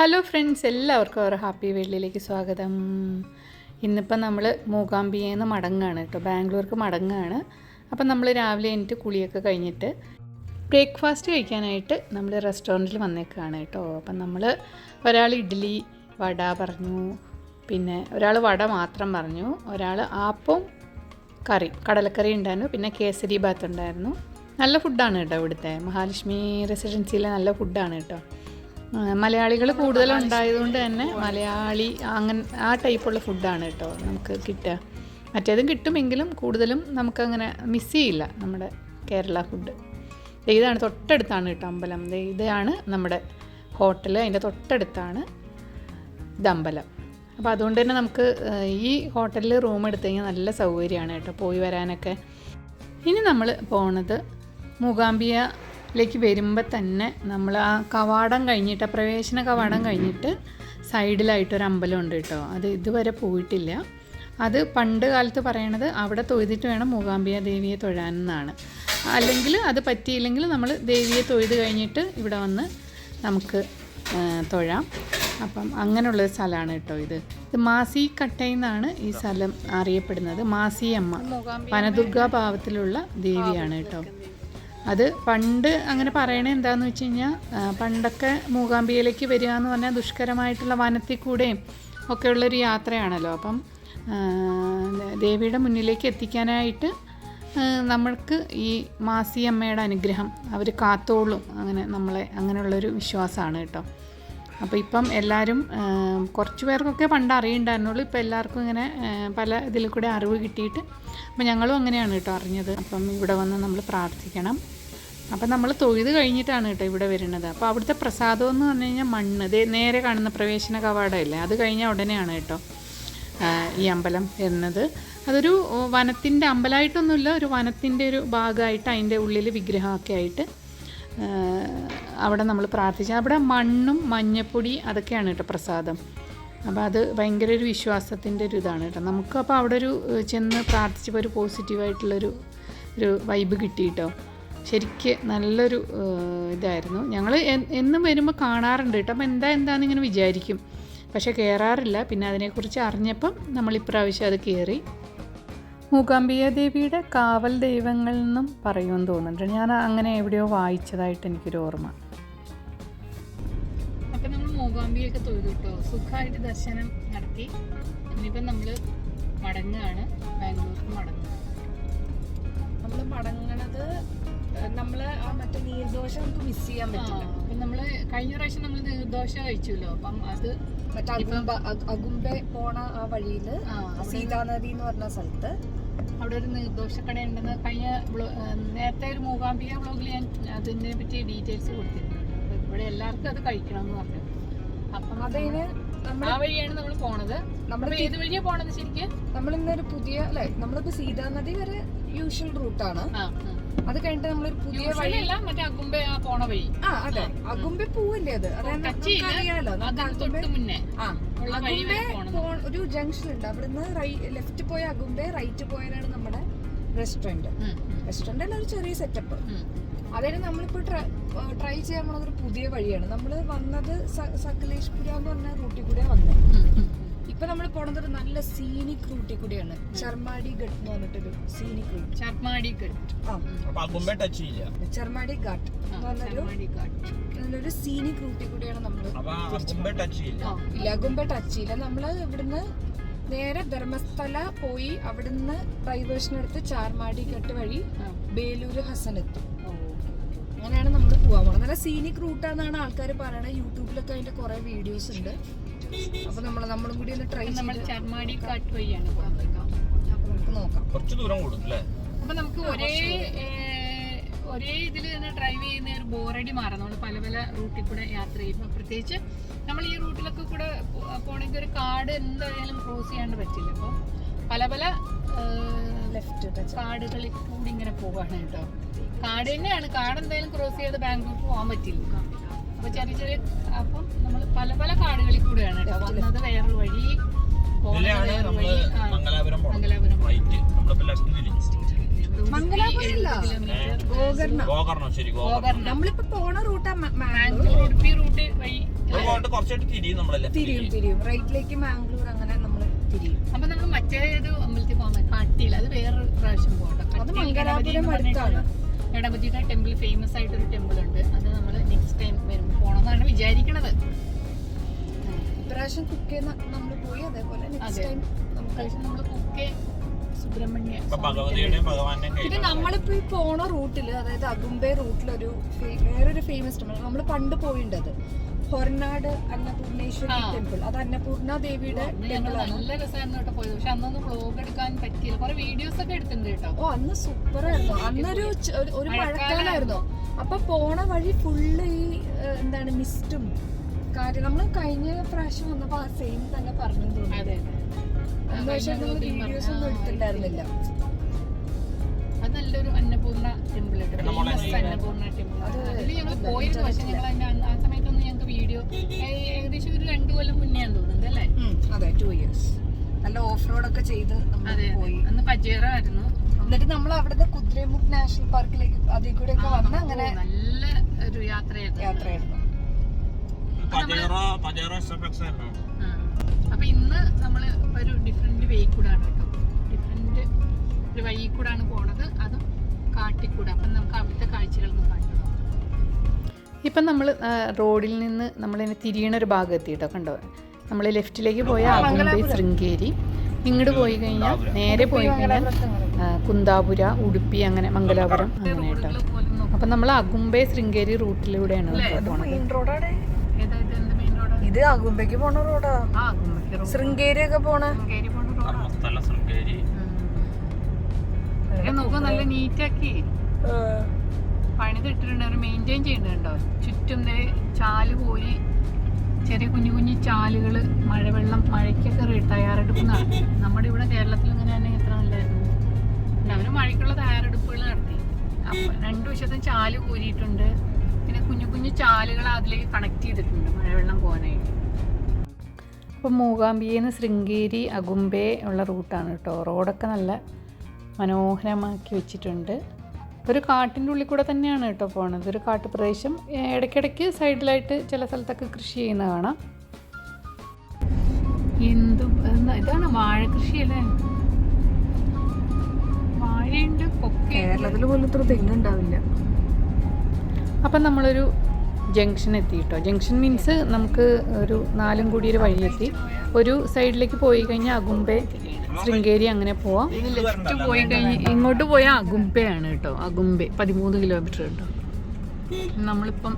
Hello friends എല്ലാവർക്കും ഒരു happy വേൾഡിലേക്ക് സ്വാഗതം. ഇന്നിപ്പം നമ്മൾ മൂകാംബികയിൽ നിന്ന് മടങ്ങാണ് കേട്ടോ. ബാംഗ്ലൂർക്ക് മടങ്ങാണ്. അപ്പം നമ്മൾ രാവിലെ എനിക്ക് കുളിയൊക്കെ കഴിഞ്ഞിട്ട് ബ്രേക്ക്ഫാസ്റ്റ് കഴിക്കാനായിട്ട് നമ്മൾ റെസ്റ്റോറന്റിൽ വന്നേക്കാണ് കേട്ടോ. അപ്പം നമ്മൾ ഒരാൾ ഇഡ്ഡലി വട പറഞ്ഞു. പിന്നെ ഒരാൾ വട മാത്രം പറഞ്ഞു. ഒരാൾ ആപ്പവും കറി കടലക്കറി ഉണ്ടായിരുന്നു. പിന്നെ കേസരി ബാത്ത് ഉണ്ടായിരുന്നു. നല്ല ഫുഡാണ് കേട്ടോ ഇവിടുത്തെ. മഹാലക്ഷ്മി റെസിഡൻസിയിലെ നല്ല ഫുഡാണ് കേട്ടോ. മലയാളികൾ കൂടുതൽ ഉണ്ടായതുകൊണ്ട് തന്നെ മലയാളി അങ്ങനെ ആ ടൈപ്പുള്ള ഫുഡാണ് കേട്ടോ നമുക്ക് കിട്ടുക. മറ്റേതും കിട്ടുമെങ്കിലും കൂടുതലും നമുക്കങ്ങനെ മിസ് ചെയ്യില്ല നമ്മുടെ കേരള ഫുഡ് ഇതാണ് തൊട്ടടുത്താണ് കേട്ടോ അമ്പലം. ഇതാണ് നമ്മുടെ ഹോട്ടൽ അതിന്റെ തൊട്ടടുത്താണ് ഇതമ്പലം അപ്പോൾ അതുകൊണ്ട് തന്നെ നമുക്ക് ഈ ഹോട്ടലിൽ റൂം എടുത്തു കഴിഞ്ഞാൽ നല്ല സൗകര്യമാണ് കേട്ടോ പോയി വരാനൊക്കെ. ഇനി നമ്മൾ പോണത് മൂകാംബിയയിലേക്ക് വരുമ്പോൾ തന്നെ നമ്മൾ ആ കവാടം കഴിഞ്ഞിട്ട് ആ പ്രവേശന കവാടം കഴിഞ്ഞിട്ട് സൈഡിലായിട്ടൊരു അമ്പലമുണ്ട് കേട്ടോ. അത് ഇതുവരെ പോയിട്ടില്ല. അത് പണ്ട് കാലത്ത് പറയണത് അവിടെ തൊഴുതിട്ട് വേണം മൂകാംബിക ദേവിയെ തൊഴാനെന്നാണ് അല്ലെങ്കിൽ അത് പറ്റിയില്ലെങ്കിൽ നമ്മൾ ദേവിയെ തൊഴുത് കഴിഞ്ഞിട്ട് ഇവിടെ വന്ന് നമുക്ക് തൊഴാം. അപ്പം അങ്ങനെയുള്ള സ്ഥലമാണ് കേട്ടോ ഇത്. ഇത് മാസി കട്ടയെന്നാണ് ഈ സ്ഥലം അറിയപ്പെടുന്നത്. മാസിയമ്മ വനദുർഗാ ഭാവത്തിലുള്ള ദേവിയാണ് കേട്ടോ. അത് പണ്ട് അങ്ങനെ പറയണേ എന്താണെന്ന് വെച്ച് കഴിഞ്ഞാൽ പണ്ടൊക്കെ മൂകാംബികയിലേക്ക് വരിക എന്ന് പറഞ്ഞാൽ ദുഷ്കരമായിട്ടുള്ള വനത്തിൽ കൂടെയും ഒക്കെയുള്ളൊരു യാത്രയാണല്ലോ. അപ്പം ദേവിയുടെ മുന്നിലേക്ക് എത്തിക്കാനായിട്ട് നമ്മൾക്ക് ഈ മാസിയമ്മയുടെ അനുഗ്രഹം അവർ കാത്തോളും. അങ്ങനെ നമ്മളെ അങ്ങനെയുള്ളൊരു വിശ്വാസമാണ് കേട്ടോ. അപ്പോൾ ഇപ്പം എല്ലാവരും കുറച്ച് പേർക്കൊക്കെ പണ്ട് അറിയണ്ടായിരുന്നുള്ളൂ. ഇപ്പോൾ എല്ലാവർക്കും ഇങ്ങനെ പല ഇതിൽ കൂടെ അറിവ് കിട്ടിയിട്ട് അപ്പോൾ ഞങ്ങളും അങ്ങനെയാണ് കേട്ടോ അറിഞ്ഞത്. അപ്പം ഇവിടെ വന്ന് നമ്മൾ പ്രാർത്ഥിക്കണം. അപ്പം നമ്മൾ തൊഴുത് കഴിഞ്ഞിട്ടാണ് കേട്ടോ ഇവിടെ വരുന്നത്. അപ്പോൾ അവിടുത്തെ പ്രസാദം എന്ന് പറഞ്ഞു കഴിഞ്ഞാൽ മണ്ണ്. ദേ നേരെ കാണുന്ന പ്രവേശന കവാടമല്ലേ? അത് കഴിഞ്ഞാൽ ഉടനെയാണ് കേട്ടോ ഈ അമ്പലം വരുന്നത്. അതൊരു വനത്തിന്റെ അമ്പലമായിട്ടൊന്നുമില്ല ഒരു വനത്തിന്റെ ഒരു ഭാഗമായിട്ട് അതിന്റെ ഉള്ളിൽ വിഗ്രഹമൊക്കെ ആയിട്ട് അവിടെ നമ്മൾ പ്രാർത്ഥിച്ചു. അവിടെ മണ്ണും മഞ്ഞപ്പൊടി അതൊക്കെയാണ് കേട്ടോ പ്രസാദം. അപ്പോൾ അത് ഭയങ്കര ഒരു വിശ്വാസത്തിന്റെ ഒരു ഇതാണ് കേട്ടോ. നമുക്ക് അപ്പോൾ അവിടെ ഒരു ചെന്ന് പ്രാർത്ഥിച്ചപ്പോൾ ഒരു പോസിറ്റീവായിട്ടുള്ളൊരു ഒരു വൈബ് കിട്ടി കേട്ടോ. ശരിക്ക് നല്ലൊരു ഇതായിരുന്നു. ഞങ്ങൾ എന്നും വരുമ്പോൾ കാണാറുണ്ട് കേട്ടോ. അപ്പോൾ എന്താ എന്താണെന്ന് ഇങ്ങനെ വിചാരിക്കും. പക്ഷേ കയറാറില്ല. പിന്നെ അതിനെക്കുറിച്ച് അറിഞ്ഞപ്പം നമ്മൾ ഇപ്രാവശ്യം അത് കയറി. മൂകാംബിക ദേവിയുടെ കാവൽ ദൈവങ്ങൾ എന്നും പറയുമെന്ന് തോന്നുന്നുണ്ട്. ഞാൻ അങ്ങനെ എവിടെയോ വായിച്ചതായിട്ട് എനിക്കൊരു ഓർമ്മ. അപ്പം നമ്മൾ മൂകാംബിയൊക്കെ തൊഴുതു കേട്ടോ സുഖമായിട്ട് ദർശനം നടത്തി. ഇനിയിപ്പം നമ്മൾ മടങ്ങുകയാണ്. ബാംഗ്ലൂർക്ക് മടങ്ങുക. നമ്മൾ മടങ്ങണത് നമ്മൾ ആ മറ്റേ നീർദോഷം നമുക്ക് മിസ് ചെയ്യാൻ പറ്റില്ല. അപ്പം നമ്മൾ കഴിഞ്ഞ പ്രാവശ്യം നമ്മൾ നീർദോഷം കഴിച്ചല്ലോ. അപ്പം അത് മറ്റേ അഗുംബ അഗ്- അഗുംബെ പോണ ആ വഴിയിൽ ആ, അവിടെ- സീതാനദി എന്ന് പറഞ്ഞ സ്ഥലത്ത് അവിടെ ഒരു നിർദോഷക്കട ഉണ്ടെന്ന് കഴിഞ്ഞ നേരത്തെ ഒരു മൂകാംബിക ബ്ലോഗിൽ ഞാൻ അതിനെ പറ്റി ഡീറ്റെയിൽസ് കൊടുത്തിരുന്നു. അപ്പോൾ ഇവിടെ എല്ലാവർക്കും അത് കഴിക്കണം എന്ന് പറഞ്ഞു. അപ്പം അതിന് ആ വഴിയാണ് നമ്മൾ പോണത്. നമ്മൾ ഏത് വഴിയാണ് പോണത് ശരിക്കും? നമ്മൾ ഇന്നൊരു പുതിയ അല്ലെ നമ്മളിപ്പോ സീതാനദി വരെ യൂഷ്വൽ റൂട്ടാണ് ആ. അത് കഴിഞ്ഞിട്ട് നമ്മളൊരു പുതിയ വഴി അല്ല മറ്റേ അകുമ്പ ആ പോണ വഴി. ആ അതെ. അഗുംബെ പോവല്ലേ അത്? അതായത്. നമുക്കറിയാലോ ഒരു ജംഗ്ഷൻ ഉണ്ട് അവിടുന്ന് ലെഫ്റ്റ് പോയ അഗുംബെ റൈറ്റ് പോയാലാണ് നമ്മുടെ റെസ്റ്റോറന്റ് റെസ്റ്റോറന്റ് അല്ല ഒരു ചെറിയ സെറ്റപ്പ്. അതായത് നമ്മളിപ്പോ ട്രൈ ചെയ്യാൻ പോണത് ഒരു പുതിയ വഴിയാണ്. നമ്മൾ വന്നത് സക്കലേഷ്പുര സകലേഷ്പുര എന്ന് പറഞ്ഞ റൂട്ടിൽ കൂടെ വന്നത്. ഇപ്പൊ നമ്മൾ പോണത് ഒരു നല്ല സീനിക് റൂട്ടിൽ കൂടിയാണ്. ചർമാടി ഘട്ട് എന്ന് പറഞ്ഞിട്ടൊരു scenic route Charmadi touch Charmadi Ghat എന്ന് പറഞ്ഞൊരു നല്ലൊരു സീനിക് റൂട്ടിൽ കൂടിയാണ് നമ്മൾ അകുമ്പേ ടച്ച് ചെയ്യില്ല. നമ്മൾ ഇവിടുന്ന് നേരെ ധർമ്മസ്ഥല പോയി അവിടുന്ന് ഡൈവേഷൻ എടുത്ത് ചാർമാടി കെട്ട് വഴി. ബേലൂര് ഹസൻ എത്തും. ഓ, അങ്ങനെയാണ് നമ്മൾ പോകാൻ പോകുന്നത് നല്ല സീനിക് റൂട്ടാന്നാണ് ആൾക്കാർ പറയണത്. യൂട്യൂബിലൊക്കെ അതിന്റെ കുറെ വീഡിയോസ് ഉണ്ട്. അപ്പൊ നമ്മൾ നമ്മളും കൂടി ഒന്ന് ട്രൈ നമ്മൾ ചർമാടി കാട്ട് വഴിയാണ് നമുക്ക് നോക്കാം. കുറച്ച് ദൂരം കൂടും അല്ലേ? അപ്പൊ നമുക്ക് ഒരേ ഒരേ ഇതിൽ തന്നെ ഡ്രൈവ് ചെയ്യുന്ന ഒരു ബോറടി മാറാം. നമ്മൾ പല പല റൂട്ടിൽ കൂടെ യാത്ര ചെയ്യുമ്പോൾ പ്രത്യേകിച്ച് നമ്മൾ ഈ റൂട്ടിലൊക്കെ കൂടെ പോകണമെങ്കിൽ പോണെങ്കിൽ ഒരു കാട് എന്തായാലും ക്രോസ് ചെയ്യാണ്ട് പറ്റില്ല. അപ്പോൾ പല പല ലെഫ്റ്റ് കാടുകളിൽ കൂടി ഇങ്ങനെ പോവാണ് കേട്ടോ. കാട് തന്നെയാണ്. കാട് എന്തായാലും ക്രോസ് ചെയ്ത് ബാംഗ്ലൂർ പോകാൻ പറ്റില്ല. അപ്പൊ ചെറിയ ചെറിയ അപ്പം നമ്മൾ പല പല കാടുകളിൽ കൂടെയാണ് കേട്ടോ വന്നത് വേറൊരു വഴി മംഗലാപുരം നമ്മളിപ്പോ പോണ റൂട്ടാ ബാംഗ്ലൂർ ഉടുപ്പി റൂട്ട് വഴി. തിരിയും തിരിയും റൈറ്റിലേക്ക് മാംഗ്ലൂർ അങ്ങനെ നമ്മൾ തിരിയും. അപ്പൊ നമ്മൾ മറ്റേത് അമ്പലത്തിൽ പോകാൻ പറ്റും പാട്ടിയിൽ അത് വേറൊരു പ്രാവശ്യം പോകട്ടെ. അത് മംഗലാപുരം അടുത്താണ്. ഗണപതിയുടെ ടെമ്പിൾ ഫേമസ് ആയിട്ടൊരു ടെമ്പിൾ ഉണ്ട്. അത് നമ്മൾ നെക്സ്റ്റ് ടൈം വരുമ്പോൾ പോകണമെന്നാണ് വിചാരിക്കണത്. ഇപ്രാവശ്യം കുക്ക് നമ്മൾ പോയി അതേപോലെ നെക്സ്റ്റ് ടൈം നമ്മൾ കുക്കെ സുബ്രഹ്മണ്യ പിന്നെ നമ്മളിപ്പോ ഈ പോണ റൂട്ടിൽ അതായത് അഗുംബെ റൂട്ടിലൊരു വേറൊരു ഫേമസ് ടെമ്പിൾ നമ്മൾ പണ്ട് പോയിണ്ടത്. ഹൊർനാട് അന്നപൂർണേശ്വരി ടെമ്പിൾ. അത് അന്നപൂർണ ദേവിയുടെ ടെമ്പിൾ ആണ് നല്ല രസമായിരുന്നു കേട്ടോ പോയത്. പക്ഷെ അന്നൊന്ന് വ്ലോഗ് എടുക്കാൻ പറ്റിയില്ല. കുറെ വീഡിയോസ് ഒക്കെ എടുത്തിട്ടുണ്ട് കേട്ടോ. ഓ അന്ന് സൂപ്പർ ആയിരുന്നു. അന്നൊരു ഒരു- മഴക്കാലായിരുന്നു. അപ്പൊ പോണ വഴി ഫുള്ള് ഈ എന്താണ് മിസ്റ്റും കാര്യം നമ്മൾ കഴിഞ്ഞ പ്രാവശ്യം വന്നപ്പോ ആ സെയിം തന്നെ പറഞ്ഞു തോന്നുന്നു. നമ്മൾ വീഡിയോസ് ഒന്നും എടുത്തിട്ടുണ്ടായിരുന്നില്ല. അത് നല്ലൊരു അന്നപൂർണ ടെമ്പിൾ അന്നപൂർണ ടെമ്പിൾ അത് അതിൽ ഞങ്ങൾ പോയിരുന്നു. പക്ഷെ ഞങ്ങൾ ആ ഏകദേശം ഒരു രണ്ടു കൊല്ലം മുന്നേ തോന്നുന്നുണ്ട് അല്ലേ? അതെ ടു ഇയേഴ്സ് നല്ല ഓഫ് റോഡ് ഒക്കെ ചെയ്ത് നമ്മൾ പോയി. അന്ന് പജേറ ആയിരുന്നു എന്നിട്ട് നമ്മൾ അവിടുന്ന് കുദ്രേമുഖ് നാഷണൽ പാർക്കിലേക്ക് അതിൽ കൂടെ ഒക്കെ വന്ന് അങ്ങനെ നല്ല ഒരു യാത്രയായിരുന്നു. യാത്രയായിരുന്നു. അപ്പൊ ഇന്ന് നമ്മൾ ഒരു ഡിഫറെന്റ് വേ കൂടാണ് കേട്ടോ. ഡിഫറെന്റ് ഒരു വഴി കൂടാണ് പോണത്. അതും കാട്ടിക്കൂടെ. അപ്പം നമുക്ക് അവിടുത്തെ കാഴ്ചകളൊന്നും കാണിക്കണം ഇപ്പം നമ്മൾ റോഡിൽ നിന്ന് നമ്മളിങ്ങനെ തിരിയണ ഒരു ഭാഗം എത്തി കേട്ടോ കണ്ടോ? നമ്മൾ ലെഫ്റ്റിലേക്ക് പോയ ആകുമ്പേ ശൃംഗേരി ഇങ്ങോട്ട് പോയി കഴിഞ്ഞാൽ നേരെ പോയി കഴിഞ്ഞാൽ കുന്താപുര ഉടുപ്പി അങ്ങനെ മംഗലാപുരം അങ്ങനെ കേട്ടോ. അപ്പം നമ്മൾ അകുമ്പേ ശൃംഗേരി റൂട്ടിലൂടെയാണ് പോണത്. ഇത് ആകുമ്പേക്ക് പോണ റോഡാ. ശൃംഗേരി ഒക്കെ പോണ. ശൃംഗേരി നോക്കാം നല്ല നീറ്റാക്കി പണിതിട്ടിട്ടുണ്ട് അവർ മെയിന്റെയിൻ ചെയ്യുന്നുണ്ടോ ചുറ്റും ചാൽ പോയി ചെറിയ കുഞ്ഞു കുഞ്ഞു ചാലുകൾ മഴവെള്ളം മഴയ്ക്കൊക്കെ തയ്യാറെടുക്കുന്നതാണ്. നമ്മുടെ ഇവിടെ കേരളത്തിൽ ഇങ്ങനെ തന്നെ എത്ര നല്ലായിരുന്നു. അവർ മഴയ്ക്കുള്ള തയ്യാറെടുപ്പുകൾ നടത്തി. അപ്പം രണ്ട് വശത്തും ചാൽ കോരിയിട്ടുണ്ട്. പിന്നെ കുഞ്ഞു കുഞ്ഞു ചാലുകൾ അതിലേക്ക് കണക്ട് ചെയ്തിട്ടുണ്ട് മഴവെള്ളം പോകാനായിട്ട്. അപ്പോൾ നിന്ന് ശൃംഗേരി അകുംബേ ഉള്ള റൂട്ടാണ് കേട്ടോ. റോഡൊക്കെ നല്ല മനോഹരമാക്കി വെച്ചിട്ടുണ്ട്. ഒരു കാട്ടിന്റെ ഉള്ളിൽ കൂടെ തന്നെയാണ് കേട്ടോ പോണത്. ഒരു കാട്ടുപ്രദേശം. പ്രദേശം ഇടയ്ക്കിടയ്ക്ക് സൈഡിലായിട്ട് ചില സ്ഥലത്തൊക്കെ കൃഷി ചെയ്യുന്ന കാണാം. എന്തു ഇതാണ് വാഴ കൃഷിയല്ലേ? വാഴയുണ്ട് കേരളത്തിൽ പോലും ഇത്ര തെങ്ങുണ്ടാവില്ല അപ്പം നമ്മളൊരു ജംഗ്ഷൻ എത്തി കേട്ടോ. ജംഗ്ഷൻ മീൻസ് നമുക്ക് ഒരു നാലും കൂടി ഒരു വഴിയെത്തി ഒരു സൈഡിലേക്ക് പോയി കഴിഞ്ഞാൽ അകുമ്പെ ശൃംഗേരി അങ്ങനെ പോവാം. ലെഫ്റ്റ് പോയി കഴിഞ്ഞ് ഇങ്ങോട്ട് പോയാൽ അഗുംബയാണ് കേട്ടോ. അഗുംബെ പതിമൂന്ന് കിലോമീറ്റർ കേട്ടോ. നമ്മളിപ്പം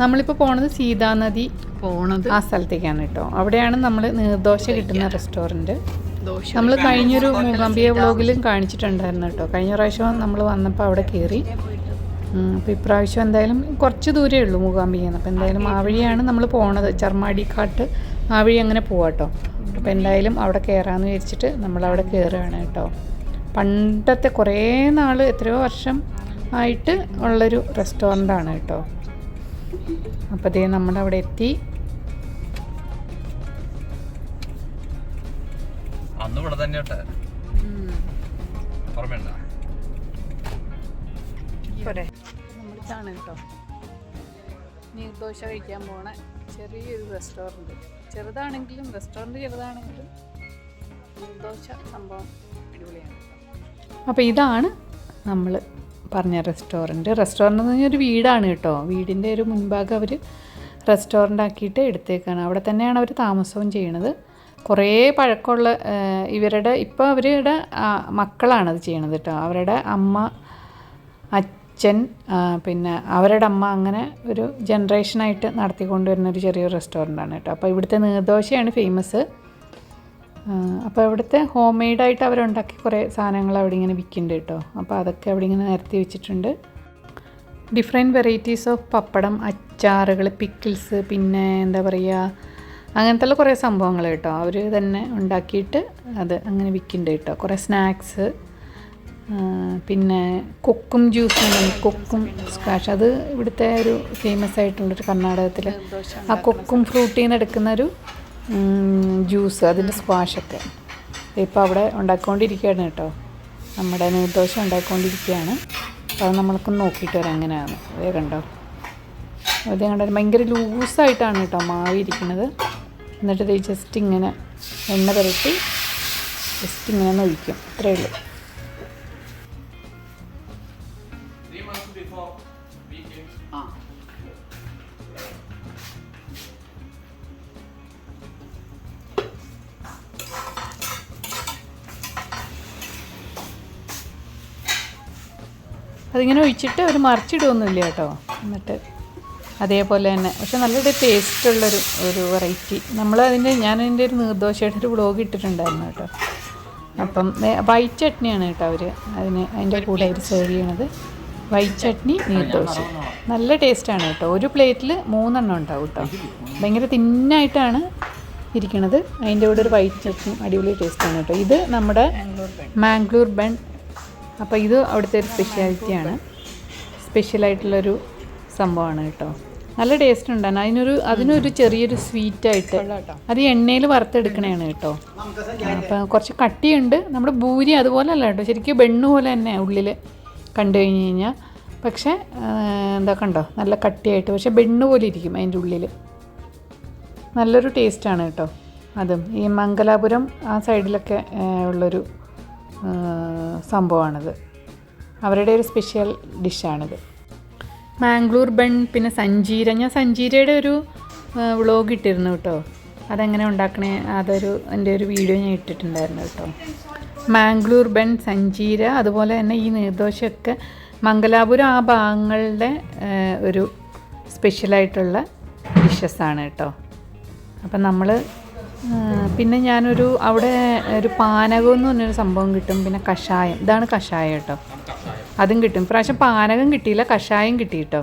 നമ്മളിപ്പോൾ പോണത് സീതാനദി പോണത് ആ സ്ഥലത്തേക്കാണ് കേട്ടോ. അവിടെയാണ് നമ്മൾ നീർദോശ കിട്ടുന്ന റെസ്റ്റോറന്റ് നമ്മൾ കഴിഞ്ഞൊരു മൂകാംബിയ വ്ളോഗിലും കാണിച്ചിട്ടുണ്ടായിരുന്നു കേട്ടോ. കഴിഞ്ഞ പ്രാവശ്യം നമ്മൾ വന്നപ്പോൾ അവിടെ കയറി അപ്പോൾ ഇപ്രാവശ്യം എന്തായാലും കുറച്ച് ദൂരമേ ഉള്ളൂ മൂകാംബികയിൽ അപ്പോൾ എന്തായാലും ആ വഴിയാണ് നമ്മൾ പോണത്. ചർമാടിക്കാട്ട് ആ വഴി അങ്ങനെ പോവാം കേട്ടോ. അപ്പോൾ എന്തായാലും അവിടെ കയറാമെന്ന് വിചാരിച്ചിട്ട് നമ്മളവിടെ കയറുകയാണ് കേട്ടോ. പണ്ടത്തെ കുറേ നാൾ എത്രയോ വർഷം ആയിട്ട് ഉള്ളൊരു റെസ്റ്റോറന്റാണ് കേട്ടോ. അപ്പോൾ ദേ നമ്മളവിടെ അവിടെ എത്തി അന്ന് ഇവിടെ തന്നെ നമ്മളിതാണ് കേട്ടോ. നീർദോശ കഴിക്കാൻ പോണ ചെറിയൊരു റെസ്റ്റോറന്റ് ചെറുതാണെങ്കിലും റെസ്റ്റോറന്റ് ചെറുതാണെങ്കിലും ദോശ സംഭവം അടിപൊളിയാണ്. അപ്പോൾ ഇതാണ് നമ്മൾ പറഞ്ഞ റെസ്റ്റോറന്റ് റെസ്റ്റോറന്റ് എന്ന് പറഞ്ഞാൽ ഒരു വീടാണ് കേട്ടോ. വീടിന്റെ ഒരു മുൻഭാഗം അവർ റെസ്റ്റോറന്റ് ആക്കിയിട്ട് എടുത്തേക്കാണ്. അവിടെ തന്നെയാണ് അവർ താമസവും ചെയ്യണത്. കുറേ പഴക്കമുള്ള ഇവരുടെ ഇപ്പോൾ അവരുടെ മക്കളാണ് അത് ചെയ്യണത് കേട്ടോ. അവരുടെ അമ്മ അച്ഛൻ പിന്നെ അവരുടെ അമ്മ അങ്ങനെ ഒരു ജനറേഷനായിട്ട് നടത്തിക്കൊണ്ടുവരുന്ന ഒരു ചെറിയൊരു റെസ്റ്റോറന്റാണ് കേട്ടോ. അപ്പോൾ ഇവിടുത്തെ നീർദോശയാണ് ഫേമസ് അപ്പോൾ ഇവിടുത്തെ ഹോം മെയ്ഡായിട്ട് അവരുണ്ടാക്കി കുറേ സാധനങ്ങൾ അവിടെ ഇങ്ങനെ വിൽക്കുന്നുണ്ട് കേട്ടോ. അപ്പോൾ അതൊക്കെ അവിടെ ഇങ്ങനെ നിരത്തി വെച്ചിട്ടുണ്ട്. ഡിഫറെന്റ് വെറൈറ്റീസ് ഓഫ് പപ്പടം അച്ചാറുകൾ പിക്കിൾസ് പിന്നെ എന്താ പറയുക അങ്ങനത്തെ കുറേ സംഭവങ്ങൾ കേട്ടോ. അവർ തന്നെ ഉണ്ടാക്കിയിട്ട് അത് അങ്ങനെ വിൽക്കുന്നുണ്ട് കേട്ടോ. കുറേ സ്നാക്സ് പിന്നെ കൊക്കും ജ്യൂസ് കൊക്കും സ്ക്വാഷ് അത് ഇവിടുത്തെ ഒരു ഫേമസ് ആയിട്ടുള്ളൊരു കർണാടകത്തിൽ ആ കൊക്കും ഫ്രൂട്ടിൽ നിന്ന് എടുക്കുന്ന ഒരു ജ്യൂസ് അതിന്റെ സ്ക്വാഷൊക്കെ ഇപ്പോൾ അവിടെ ഉണ്ടാക്കിക്കൊണ്ടിരിക്കുകയാണ് കേട്ടോ. നമ്മുടെ നീർദോശ ഉണ്ടാക്കിക്കൊണ്ടിരിക്കുകയാണ് അപ്പോൾ അത് നമ്മൾക്ക് നോക്കിയിട്ട് വരാം എങ്ങനെയാണ് വേഗം ഉണ്ടോ അത് ഞങ്ങളുടെ ഭയങ്കര ലൂസായിട്ടാണ് കേട്ടോ മാവ് ഇരിക്കുന്നത് എന്നിട്ട് ജസ്റ്റ് ഇങ്ങനെ എണ്ണ പുരട്ടി ജസ്റ്റ് ഇങ്ങനെ ഒന്ന് ഒഴിക്കും. അത്രയേ ഉള്ളൂ. അതിങ്ങനെ ഒഴിച്ചിട്ട് ഒരു മറിച്ചിടുകയൊന്നുമില്ല കേട്ടോ. എന്നിട്ട് അതേപോലെ തന്നെ. പക്ഷെ നല്ലൊരു ടേസ്റ്റുള്ളൊരു ഒരു വെറൈറ്റി നമ്മൾ അതിന്റെ ഞാൻ അതിന്റെ ഒരു നിർദ്ദോഷമായിട്ടൊരു ഒരു വ്ളോഗ് ഇട്ടിട്ടുണ്ടായിരുന്നു കേട്ടോ. അപ്പം വൈറ്റ് ചട്നിയാണ് കേട്ടോ അവർ അതിന് അതിന്റെ കൂടെ അവർ സെർവ് ചെയ്യണത്. വൈറ്റ് ചട്നി നീർദോശ. നല്ല ടേസ്റ്റാണ് കേട്ടോ. ഒരു പ്ലേറ്റിൽ മൂന്നെണ്ണം ഉണ്ടാവും കേട്ടോ. ഭയങ്കര തിന്നായിട്ടാണ് ഇരിക്കണത്. അതിന്റെ കൂടെ ഒരു വൈറ്റ് ചട്നി അടിപൊളി ടേസ്റ്റാണ് കേട്ടോ. ഇത് നമ്മുടെ മാംഗ്ലൂർ ബൺ അപ്പോൾ ഇത് അവിടുത്തെ ഒരു സ്പെഷ്യാലിറ്റിയാണ് സ്പെഷ്യലായിട്ടുള്ളൊരു സംഭവമാണ് കേട്ടോ. നല്ല ടേസ്റ്റ് ഉണ്ടാണ് അതിനൊരു അതിനൊരു ചെറിയൊരു സ്വീറ്റായിട്ട് അത് എണ്ണയിൽ വറുത്തെടുക്കണതാണ് കേട്ടോ. അപ്പം കുറച്ച് കട്ടിയുണ്ട്. നമ്മുടെ ഭൂരി അതുപോലെ അല്ല കേട്ടോ. ശരിക്കും ബെണ്ണ് പോലെ തന്നെ ഉള്ളിൽ കണ്ടു കഴിഞ്ഞ് കഴിഞ്ഞാൽ പക്ഷേ എന്താ കണ്ടോ? നല്ല കട്ടിയായിട്ട്. പക്ഷേ ബെണ്ണ് പോലെ ഇരിക്കും അതിന്റെ ഉള്ളിൽ നല്ലൊരു ടേസ്റ്റാണ് കേട്ടോ. അതും ഈ മംഗലാപുരം ആ സൈഡിലൊക്കെ ഉള്ളൊരു സംഭവമാണിത്. അവരുടെ ഒരു സ്പെഷ്യൽ ഡിഷാണിത്. മാംഗ്ലൂർ ബൺ പിന്നെ സഞ്ചീര ഞാൻ സഞ്ചീരയുടെ ഒരു വ്ളോഗ് ഇട്ടിരുന്നു കേട്ടോ. അതെങ്ങനെ ഉണ്ടാക്കണേ? അതൊരു എന്റെ ഒരു വീഡിയോ ഞാൻ ഇട്ടിട്ടുണ്ടായിരുന്നു കേട്ടോ. മാംഗ്ലൂർ ബൺ സഞ്ചീര അതുപോലെ തന്നെ ഈ നീർദോശയൊക്കെ മംഗലാപുരം ആ ഭാഗങ്ങളുടെ ഒരു സ്പെഷ്യലായിട്ടുള്ള ആണ് കേട്ടോ. അപ്പം നമ്മൾ പിന്നെ ഞാനൊരു അവിടെ ഒരു പാനകം എന്ന് പറഞ്ഞൊരു സംഭവം കിട്ടും പിന്നെ കഷായം. ഇതാണ് കഷായം കേട്ടോ. അതും കിട്ടും. പ്രാവശ്യം പാനകം കിട്ടിയില്ല കഷായം കിട്ടി കേട്ടോ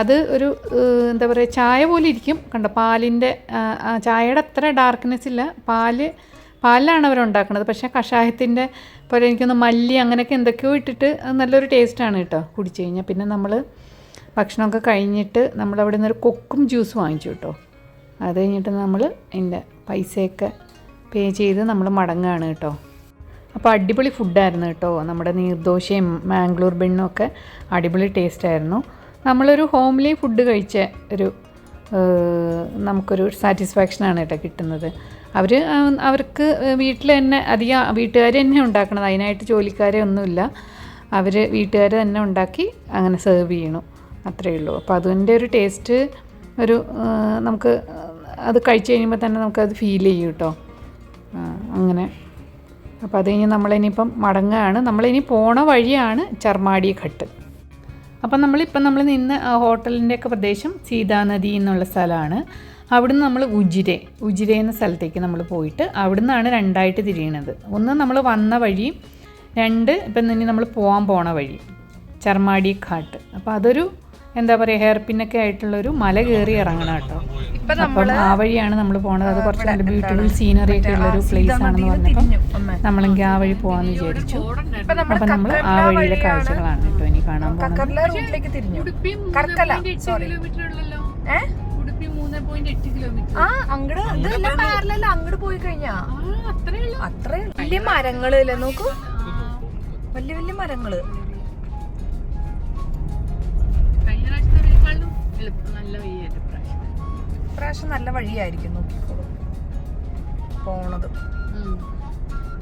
അത് ഒരു എന്താ പറയുക ചായ പോലെ ഇരിക്കും. കണ്ടോ പാലിന്റെ ചായയുടെ അത്ര ഡാർക്ക്നെസ് ഇല്ല. പാൽ പാലിലാണ് അവരുണ്ടാക്കുന്നത് പക്ഷേ കഷായത്തിന്റെ പോലെ എനിക്കൊന്ന് മല്ലി അങ്ങനെയൊക്കെ എന്തൊക്കെയോ ഇട്ടിട്ട് അത് നല്ലൊരു ടേസ്റ്റാണ് കേട്ടോ കുടിച്ചു കഴിഞ്ഞാൽ. പിന്നെ നമ്മൾ ഭക്ഷണമൊക്കെ കഴിഞ്ഞിട്ട് നമ്മളവിടെ നിന്നൊരു കൊക്കും ജ്യൂസ് വാങ്ങിച്ചു കേട്ടോ. അത് കഴിഞ്ഞിട്ട് നമ്മൾ അതിന്റെ പൈസയൊക്കെ പേ ചെയ്ത് നമ്മൾ മടങ്ങുകയാണ് കേട്ടോ. അപ്പോൾ അടിപൊളി ഫുഡായിരുന്നു കേട്ടോ. നമ്മുടെ നീർദോശയും മാംഗ്ലൂർ ബണ്ണും ഒക്കെ അടിപൊളി ടേസ്റ്റായിരുന്നു നമ്മളൊരു ഹോംലി ഫുഡ് കഴിച്ച ഒരു നമുക്കൊരു സാറ്റിസ്ഫാക്ഷനാണ് കേട്ടോ കിട്ടുന്നത്. അവർ അവർക്ക് വീട്ടിൽ തന്നെ അധികം വീട്ടുകാർ തന്നെ ഉണ്ടാക്കണത്. അതിനായിട്ട് ജോലിക്കാരെ ഒന്നുമില്ല. അവർ വീട്ടുകാർ തന്നെ ഉണ്ടാക്കി അങ്ങനെ സെർവ് ചെയ്യണു. അത്രയേ ഉള്ളൂ. അപ്പോൾ അതിന്റെ ഒരു ടേസ്റ്റ് ഒരു നമുക്ക് അത് കഴിച്ചു കഴിയുമ്പോൾ തന്നെ നമുക്കത് ഫീൽ ചെയ്യും കേട്ടോ അങ്ങനെ. അപ്പോൾ അത് കഴിഞ്ഞ് നമ്മളിനിയിപ്പം മടങ്ങുകയാണ് നമ്മളിനി പോണ വഴിയാണ് ചർമാടി ഘട്ട്. അപ്പം നമ്മളിപ്പം നമ്മൾ നിന്ന് ഹോട്ടലിന്റെയൊക്കെ പ്രദേശം സീതാനദി എന്നുള്ള സ്ഥലമാണ് അവിടുന്ന് നമ്മൾ ഉജിരെ ഉജിരെ എന്ന സ്ഥലത്തേക്ക് നമ്മൾ പോയിട്ട് അവിടുന്നാണ് രണ്ടായിട്ട് തിരിയണത്. ഒന്ന് നമ്മൾ വന്ന വഴി രണ്ട് ഇപ്പം ഇനി നമ്മൾ പോകാൻ പോണ വഴി ചർമാടി ഘാട്ട്. അപ്പോൾ അതൊരു എന്താ പറയുക ഹെയർ പിന്നൊക്കെ ആയിട്ടുള്ളൊരു മല കയറി ഇറങ്ങണം കേട്ടോ. ഇപ്പൊ അപ്പം ആ വഴിയാണ് നമ്മൾ പോണത്. അത് കുറച്ച് നല്ല ബ്യൂട്ടിഫുൾ സീനറി ഒക്കെ ഉള്ളൊരു പ്ലേസ് ആണെന്ന് പറഞ്ഞപ്പം നമ്മളെങ്കിൽ ആ വഴി പോകാമെന്ന് വിചാരിച്ചു. ഇപ്പൊ നമ്മൾ അപ്പം നമ്മൾ ആ വഴിയിലെ കാഴ്ചകളാണ് കേട്ടോ ഇനി കാണാൻ പോകുന്നത് ആ അങ്ങട് ഇതെല്ലാം പാരലല്ല അങ്ങട് പോയി കഴിഞ്ഞാ? അത്രേ വലിയ മരങ്ങൾ അല്ലേ നോക്കൂ. വലിയ വലിയ മരങ്ങൾ. നല്ല വയ്യായിരുന്നു പ്രാവശ്യം. ഇപ്രാവശ്യം നല്ല വഴിയായിരിക്കും നോക്കിക്കോളൂ. പോണത്.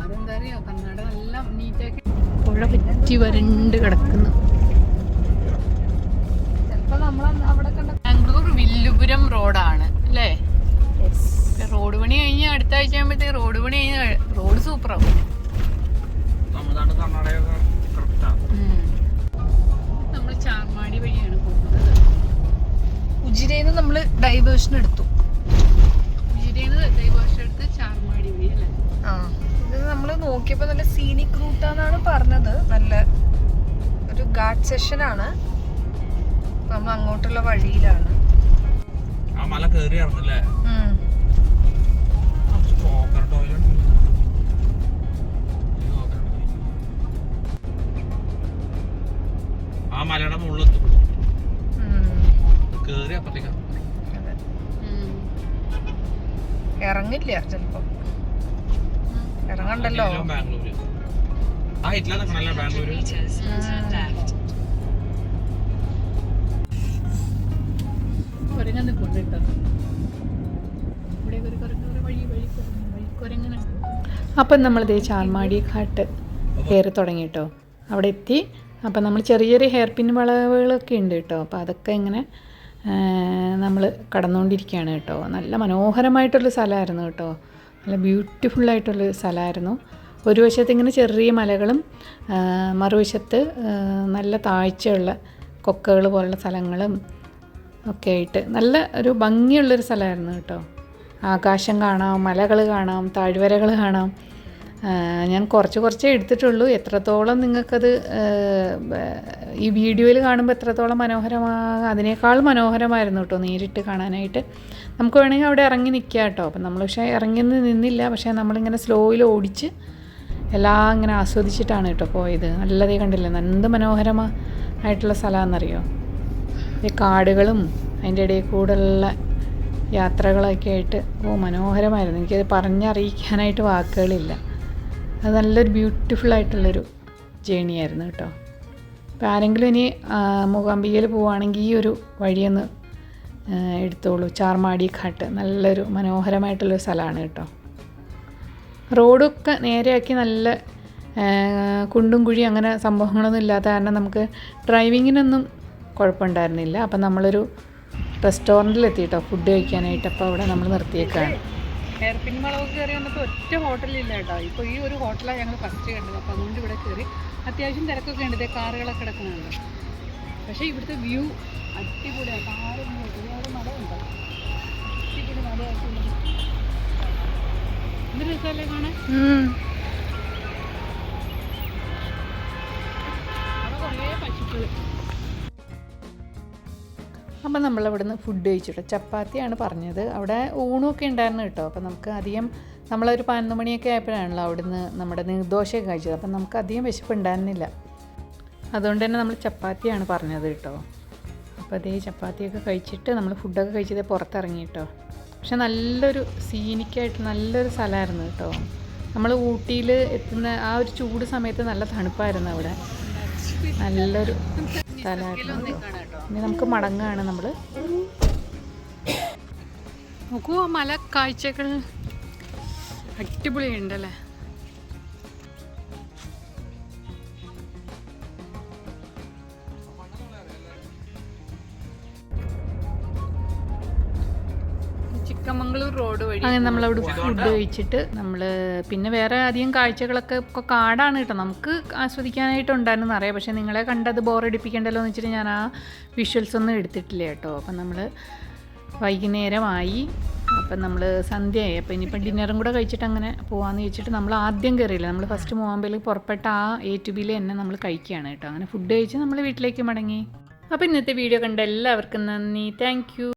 അതെന്താ അറിയോ? കർണാടക നല്ല നീറ്റാക്കി. പുഴ പറ്റി വരണ്ട് കിടക്കുന്നു. ബാംഗ്ലൂർ വില്ലുപുരം റോഡാണ് അല്ലേ? റോഡ് പണി കഴിഞ്ഞ അടുത്ത ആഴ്ച ആകുമ്പോഴത്തേക്ക് റോഡ് പണി കഴിഞ്ഞ് റോഡ് സൂപ്പറാവും. ആവും നമ്മൾ ചാർമാടി വഴിയാണ് പോകുന്നത്. ഉജിരയിന്ന് നമ്മൾ ഡൈവേഷൻ എടുത്തു. ഉജിരേന്ന് ദൈവവർഷം എടുത്ത് ചാർമാടി വഴി അല്ലേ? ആ ഇത് നമ്മൾ നോക്കിയപ്പോ നല്ല സീനിക് റൂട്ടാന്നാണ് പറഞ്ഞത്. നല്ല ഒരു ഗാഡ് സെഷൻ ആണ്. നമ്മൾ അങ്ങോട്ടുള്ള വഴിയിലാണ്. ആ മല കയറി ഇറങ്ങല്ലേ ഉം. കേറി അപ്പത്തേക്ക്. ഇറങ്ങില്ല ചെലപ്പോ ഇറങ്ങണ്ടല്ലോ. ബാംഗ്ലൂര്. ആ ഇറ്റ്ല നിൽക്കണല്ലേ ബാംഗ്ലൂര്. ഉം. കുരങ്ങൻ ഇവിടെ ഒരു കുരങ്ങ് ഒരു വഴി വഴി കുരങ്ങ് വഴി കുരങ്ങനെ അപ്പം നമ്മളിതേ ചാർമാടി ഘാട്ട് കയറി തുടങ്ങി കേട്ടോ അവിടെ എത്തി. അപ്പം നമ്മൾ ചെറിയ ചെറിയ ഹെയർ പിൻ വളവുകളൊക്കെ ഉണ്ട് കേട്ടോ. അപ്പോൾ അതൊക്കെ ഇങ്ങനെ നമ്മൾ കടന്നുകൊണ്ടിരിക്കുകയാണ് കേട്ടോ. നല്ല മനോഹരമായിട്ടുള്ള സ്ഥലമായിരുന്നു കേട്ടോ. നല്ല ബ്യൂട്ടിഫുള്ളായിട്ടുള്ള സ്ഥലമായിരുന്നു. ഒരു വശത്ത് ഇങ്ങനെ ചെറിയ മലകളും മറുവശത്ത് നല്ല താഴ്ചയുള്ള കൊക്കകൾ പോലുള്ള സ്ഥലങ്ങളും ഒക്കെ ആയിട്ട് നല്ല ഒരു ഭംഗിയുള്ളൊരു സ്ഥലമായിരുന്നു കേട്ടോ. ആകാശം കാണാം മലകൾ കാണാം താഴ്വരകൾ കാണാം. ഞാൻ കുറച്ച് കുറച്ചേ എടുത്തിട്ടുള്ളൂ. എത്രത്തോളം നിങ്ങൾക്കത് ഈ വീഡിയോയിൽ കാണുമ്പോൾ എത്രത്തോളം മനോഹരമാ അതിനേക്കാൾ മനോഹരമായിരുന്നു കേട്ടോ നേരിട്ട് കാണാനായിട്ട്. നമുക്ക് വേണമെങ്കിൽ അവിടെ ഇറങ്ങി നിൽക്കുക കേട്ടോ. അപ്പം നമ്മൾ പക്ഷേ ഇറങ്ങി നിന്നില്ല. പക്ഷേ നമ്മളിങ്ങനെ സ്ലോയിൽ ഓടിച്ച് എല്ലാം ഇങ്ങനെ ആസ്വദിച്ചിട്ടാണ് കേട്ടോ പോയത്. നല്ലതേ കണ്ടില്ലേ? എന്ത് മനോഹരമായിട്ടുള്ള സ്ഥലമാണെന്നറിയോ? ഈ കാടുകളും അതിന്റെ ഇടയിൽ കൂടെയുള്ള യാത്രകളൊക്കെ ആയിട്ട് ഓ മനോഹരമായിരുന്നു. എനിക്കത് പറഞ്ഞറിയിക്കാനായിട്ട് വാക്കുകളില്ല. അത് നല്ലൊരു ബ്യൂട്ടിഫുൾ ആയിട്ടുള്ളൊരു ജേണി ആയിരുന്നു കേട്ടോ. അപ്പോൾ ആരെങ്കിലും ഇനി മൂകാംബികയിൽ പോവുകയാണെങ്കിൽ ഈ ഒരു വഴിയൊന്ന് എടുത്തോളൂ. ചാർമാടി ഘാട്ട് നല്ലൊരു മനോഹരമായിട്ടുള്ളൊരു സ്ഥലമാണ് കേട്ടോ. റോഡൊക്കെ നേരെയാക്കി നല്ല കുണ്ടും കുഴി അങ്ങനെ സംഭവങ്ങളൊന്നും ഇല്ലാത്ത കാരണം നമുക്ക് ഡ്രൈവിങ്ങിനൊന്നും കുഴപ്പമുണ്ടായിരുന്നില്ല. അപ്പം നമ്മളൊരു റെസ്റ്റോറന്റിൽ എത്തിയിട്ടോ ഫുഡ് കഴിക്കാനായിട്ട്. അപ്പോൾ അവിടെ നമ്മൾ നിർത്തിയേക്കാണ്. ഹെയർപിൻ വളവ് കയറി വന്നപ്പോൾ ഒറ്റ ഹോട്ടലില്ല കേട്ടോ. ഇപ്പോൾ ഈ ഒരു ഹോട്ടലാണ് ഞങ്ങൾ ഫസ്റ്റ് കണ്ടത്. അപ്പോൾ അതുകൊണ്ട് ഇവിടെ കയറി. അത്യാവശ്യം തിരക്കൊക്കെ ഉണ്ട്. ഇതേ കാറുകളൊക്കെ കിടക്കുന്നുണ്ട്. പക്ഷേ ഇവിടുത്തെ വ്യൂ അടിപൊളിയാണ് കാറും ഒരുപാട് മലയുണ്ട്. അടിപൊളി മലയായിട്ടുള്ളത്. എന്ത് രസമല്ലേ കാണാൻ? അവിടെ കുറേ പശുക്കൾ അപ്പം നിന്ന് ഫുഡ് കഴിച്ചിട്ട് ചപ്പാത്തിയാണ് പറഞ്ഞത്. അവിടെ ഊണൊക്കെ ഉണ്ടായിരുന്നു കേട്ടോ. അപ്പം നമുക്ക് അധികം നമ്മളൊരു പതിനൊന്ന് മണിയൊക്കെ ആയപ്പോഴാണല്ലോ അവിടുന്ന് നമ്മുടെ നിർദോഷമൊക്കെ കഴിച്ചത്. അപ്പം നമുക്ക് അധികം വിശപ്പ് ഉണ്ടായിരുന്നില്ല. അതുകൊണ്ട് തന്നെ നമ്മൾ ചപ്പാത്തിയാണ് പറഞ്ഞത് കേട്ടോ. അപ്പോൾ അതേ ചപ്പാത്തിയൊക്കെ കഴിച്ചിട്ട് നമ്മൾ ഫുഡൊക്കെ കഴിച്ചത് പുറത്തിറങ്ങി കേട്ടോ. പക്ഷെ നല്ലൊരു സീനിക്കായിട്ട് നല്ലൊരു സ്ഥലമായിരുന്നു കേട്ടോ. നമ്മൾ ഊട്ടിയിൽ എത്തുന്ന ആ ഒരു ചൂട് സമയത്ത് നല്ല തണുപ്പായിരുന്നു അവിടെ. നല്ലൊരു സ്ഥലമായിരുന്നു. ഇനി നമുക്ക് മടങ്ങാണ് നമ്മൾ നോക്കൂ മല കാഴ്ചകൾ അടിപൊളിയുണ്ടല്ലേ? ചിക്കമംഗളൂർ റോഡ് വഴി അങ്ങനെ നമ്മളവിടെ ഫുഡ് കഴിച്ചിട്ട് നമ്മൾ പിന്നെ വേറെ അധികം കാഴ്ചകളൊക്കെ ഇപ്പൊ കാടാണ് കേട്ടോ. നമുക്ക് ആസ്വദിക്കാനായിട്ടുണ്ടായിരുന്നു അറിയാം പക്ഷേ നിങ്ങളെ കണ്ടത് ബോറടിപ്പിക്കണ്ടല്ലോ എന്ന് വെച്ചിട്ട് ഞാൻ ആ വിഷ്വൽസ് ഒന്നും എടുത്തിട്ടില്ല കേട്ടോ. അപ്പം നമ്മൾ വൈകുന്നേരമായി. അപ്പം നമ്മൾ സന്ധ്യയായി. അപ്പം ഇനിയിപ്പം ഡിന്നറും കൂടെ കഴിച്ചിട്ട് അങ്ങനെ പോകാമെന്ന് ചോദിച്ചിട്ട് നമ്മൾ ആദ്യം കയറിയില്ല നമ്മൾ ഫസ്റ്റ് മൂവാമ്പയിൽ പുറപ്പെട്ട ആ എ ടു ബിയിൽ തന്നെ നമ്മൾ കഴിക്കുകയാണ് കേട്ടോ. അങ്ങനെ ഫുഡ് കഴിച്ച് നമ്മൾ വീട്ടിലേക്ക് മടങ്ങി. അപ്പോൾ ഇന്നത്തെ വീഡിയോ കണ്ട എല്ലാവർക്കും നന്ദി. താങ്ക്